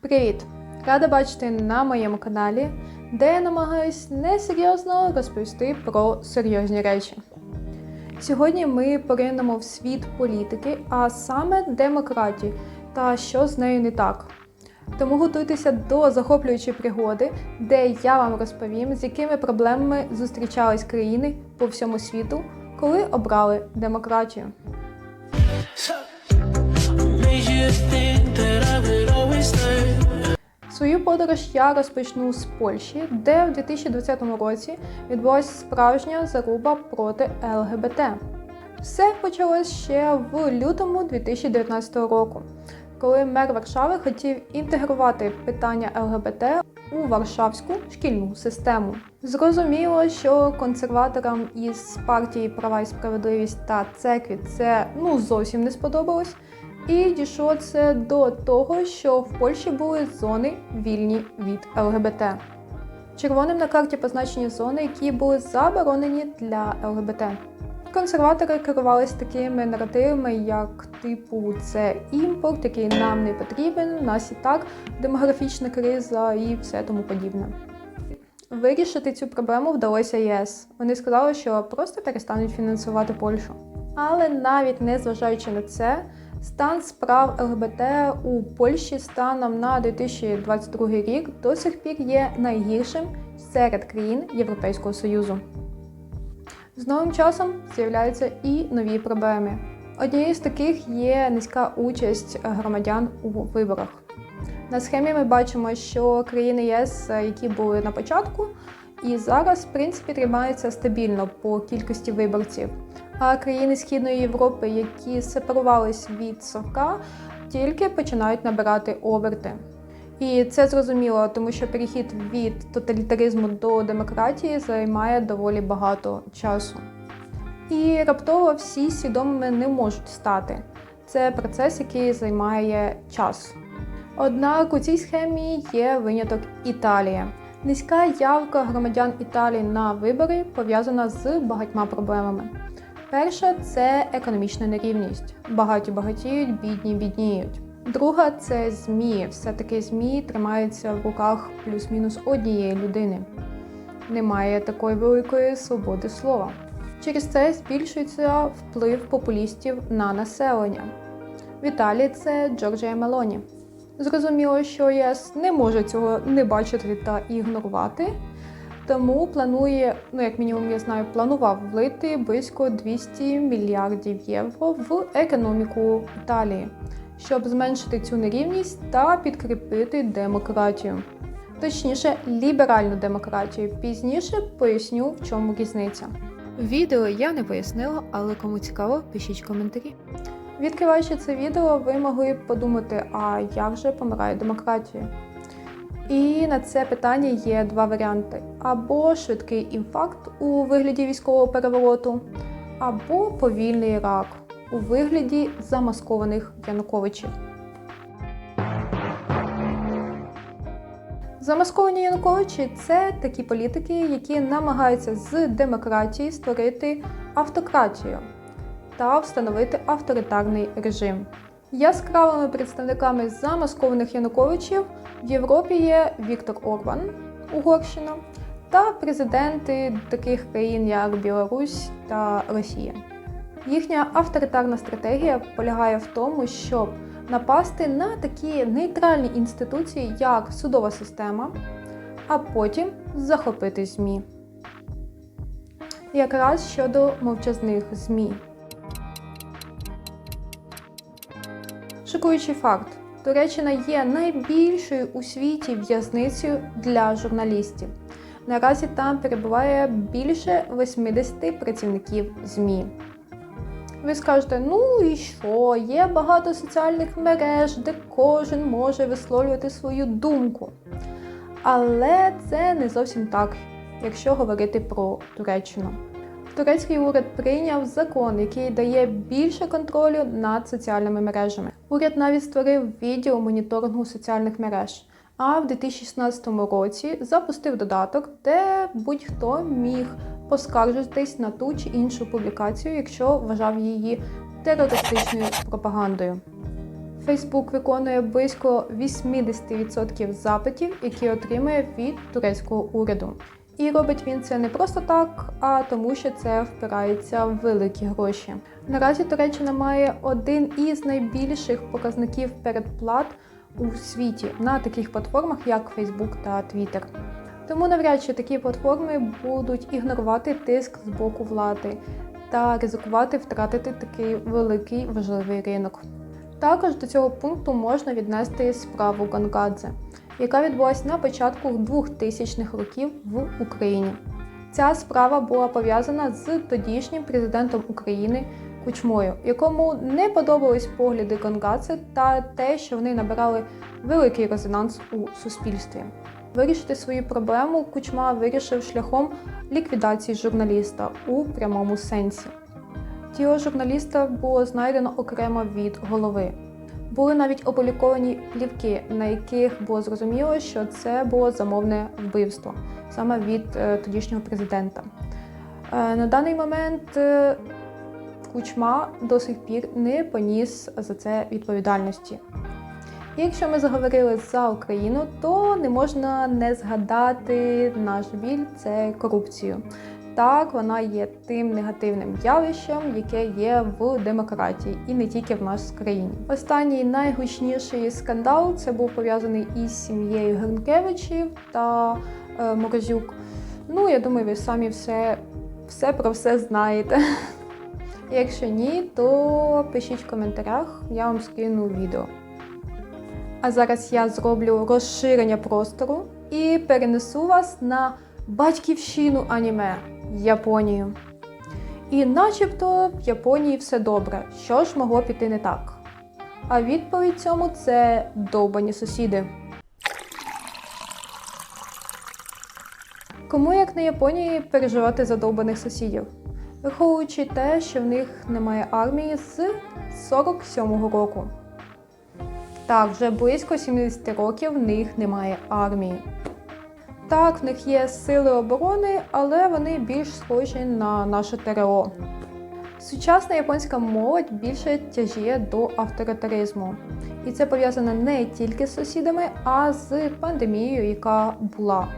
Привіт! Рада бачити на моєму каналі, де я намагаюсь несерйозно розповісти про серйозні речі. Сьогодні ми поринемо в світ політики, а саме демократії та що з нею не так. Тому готуйтеся до захоплюючої пригоди, де я вам розповім, з якими проблемами зустрічались країни по всьому світу, коли обрали демократію. Свою подорож я розпочну з Польщі, де в 2020 році відбулася справжня заруба проти ЛГБТ. Все почалось ще в лютому 2019 року, коли мер Варшави хотів інтегрувати питання ЛГБТ у варшавську шкільну систему. Зрозуміло, що консерваторам із партії Права і справедливість та церкві це ну зовсім не сподобалось. І дійшло це до того, що в Польщі були зони вільні від ЛГБТ. Червоним на карті позначені зони, які були заборонені для ЛГБТ. Консерватори керувалися такими наративами, як типу це імпорт, який нам не потрібен, у нас і так демографічна криза і все тому подібне. Вирішити цю проблему вдалося ЄС. Вони сказали, що просто перестануть фінансувати Польщу. Але навіть не зважаючи на це, стан справ ЛГБТ у Польщі станом на 2022 рік до сих пір є найгіршим серед країн Європейського Союзу. З новим часом з'являються і нові проблеми. Однією з таких є низька участь громадян у виборах. На схемі ми бачимо, що країни ЄС, які були на початку, і зараз, в принципі, тримаються стабільно по кількості виборців. А країни Східної Європи, які сепарувались від Совка, тільки починають набирати оберти. І це зрозуміло, тому що перехід від тоталітаризму до демократії займає доволі багато часу. І раптово всі свідомими не можуть стати. Це процес, який займає час. Однак у цій схемі є виняток Італія. Низька явка громадян Італії на вибори пов'язана з багатьма проблемами. Перша це економічна нерівність. Багаті багатіють, бідні бідніють. Друга це ЗМІ. Все-таки ЗМІ тримаються в руках плюс-мінус однієї людини. Немає такої великої свободи слова. Через це збільшується вплив популістів на населення. В Італії це Джорджія Мелоні. Зрозуміло, що ЄС не може цього не бачити та ігнорувати, тому планує, ну як мінімум, я знаю, планував влити близько 200 мільярдів євро в економіку Італії, щоб зменшити цю нерівність та підкріпити демократію. Точніше, ліберальну демократію. Пізніше поясню, в чому різниця. Відео я не пояснила, але кому цікаво, пишіть коментарі. Відкриваючи це відео, ви могли б подумати, а як же помирає демократія? І на це питання є два варіанти: або швидкий інфаркт у вигляді військового перевороту, або повільний рак у вигляді замаскованих Януковичів. Замасковані Януковичі це такі політики, які намагаються з демократії створити автократію та встановити авторитарний режим. Яскравими представниками замаскованих Януковичів в Європі є Віктор Орбан, Угорщина, та президенти таких країн, як Білорусь та Росія. Їхня авторитарна стратегія полягає в тому, щоб напасти на такі нейтральні інституції, як судова система, а потім захопити ЗМІ. Якраз щодо мовчазних ЗМІ. Шокуючий факт: Туреччина є найбільшою у світі в'язницею для журналістів. Наразі там перебуває більше 80 працівників ЗМІ. Ви скажете, ну і що? Є багато соціальних мереж, де кожен може висловлювати свою думку. Але це не зовсім так, якщо говорити про Туреччину. Турецький уряд прийняв закон, який дає більше контролю над соціальними мережами. Уряд навіть створив відділ моніторингу соціальних мереж. А в 2016 році запустив додаток, де будь-хто міг поскаржитись на ту чи іншу публікацію, якщо вважав її терористичною пропагандою. Facebook виконує близько 80% запитів, які отримує від турецького уряду. І робить він це не просто так, а тому, що це впирається в великі гроші. Наразі Туреччина має один із найбільших показників передплат у світі на таких платформах, як Facebook та Twitter. Тому навряд чи такі платформи будуть ігнорувати тиск з боку влади та ризикувати втратити такий великий важливий ринок. Також до цього пункту можна віднести справу Гангадзе, яка відбулася на початку 2000-х років в Україні. Ця справа була пов'язана з тодішнім президентом України Кучмою, якому не подобались погляди Гонгадзе та те, що вони набирали великий резонанс у суспільстві. Вирішити свою проблему Кучма вирішив шляхом ліквідації журналіста у прямому сенсі. Тіло журналіста було знайдено окремо від голови. Були навіть опубліковані плівки, на яких було зрозуміло, що це було замовне вбивство саме від е, тодішнього президента. Е, на даний момент е, Кучма до сих пір не поніс за це відповідальності. І якщо ми заговорили за Україну, то не можна не згадати наш біль це корупцію. Так, вона є тим негативним явищем, яке є в демократії, і не тільки в нас в країні. Останній найгучніший скандал це був пов'язаний із сім'єю Гринкевичів та е, Морозюк. Ну, я думаю, ви самі все, все про все знаєте. Якщо ні, то пишіть в коментарях, я вам скину відео. А зараз я зроблю розширення простору і перенесу вас на батьківщину аніме Японію. І начебто в Японії все добре. Що ж могло піти не так? А відповідь цьому це довбані сусіди. Кому як не Японії переживати за довбаних сусідів? Враховуючи те, що в них немає армії з 47-го року. Так, вже близько 70 років в них немає армії. Так, в них є сили оборони, але вони більш схожі на наше ТРО. Сучасна японська молодь більше тяжіє до авторитаризму. І це пов'язано не тільки з сусідами, а з пандемією, яка була.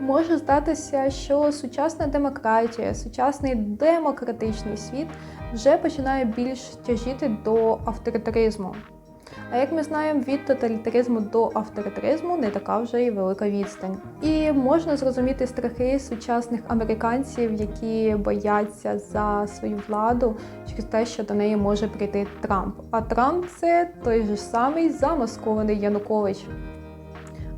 Може здатися, що сучасна демократія, сучасний демократичний світ вже починає більш тяжіти до авторитаризму. А як ми знаємо, від тоталітаризму до авторитаризму не така вже і велика відстань. І можна зрозуміти страхи сучасних американців, які бояться за свою владу через те, що до неї може прийти Трамп. А Трамп це той же самий замаскований Янукович.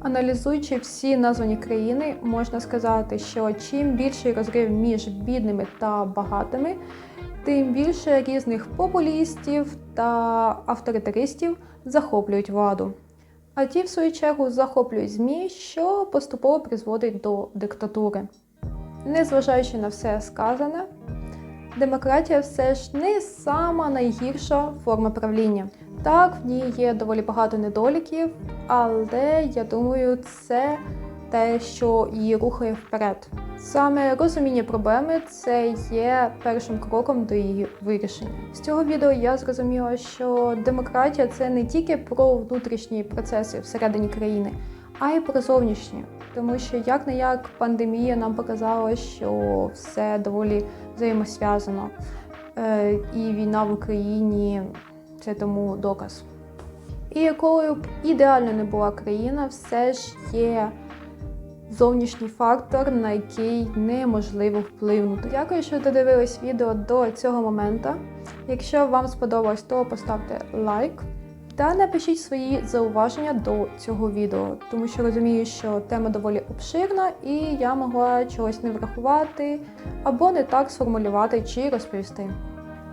Аналізуючи всі названі країни, можна сказати, що чим більший розрив між бідними та багатими, тим більше різних популістів та авторитаристів захоплюють владу. А ті, в свою чергу, захоплюють ЗМІ, що поступово призводить до диктатури. Незважаючи на все сказане, демократія все ж не сама найгірша форма правління. Так, в ній є доволі багато недоліків, але я думаю, це те, що її рухає вперед. Саме розуміння проблеми це є першим кроком до її вирішення. З цього відео я зрозуміла, що демократія це не тільки про внутрішні процеси всередині країни, а й про зовнішні. Тому що як не як пандемія нам показала, що все доволі взаємосв'язано. Е, і війна в Україні це тому доказ. І якою б ідеально не була країна, все ж є зовнішній фактор, на який неможливо впливнути. Дякую, що додивились відео до цього моменту. Якщо вам сподобалось, то поставте лайк та напишіть свої зауваження до цього відео, тому що розумію, що тема доволі обширна і я могла чогось не врахувати або не так сформулювати чи розповісти.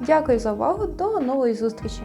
Дякую за увагу, до нової зустрічі!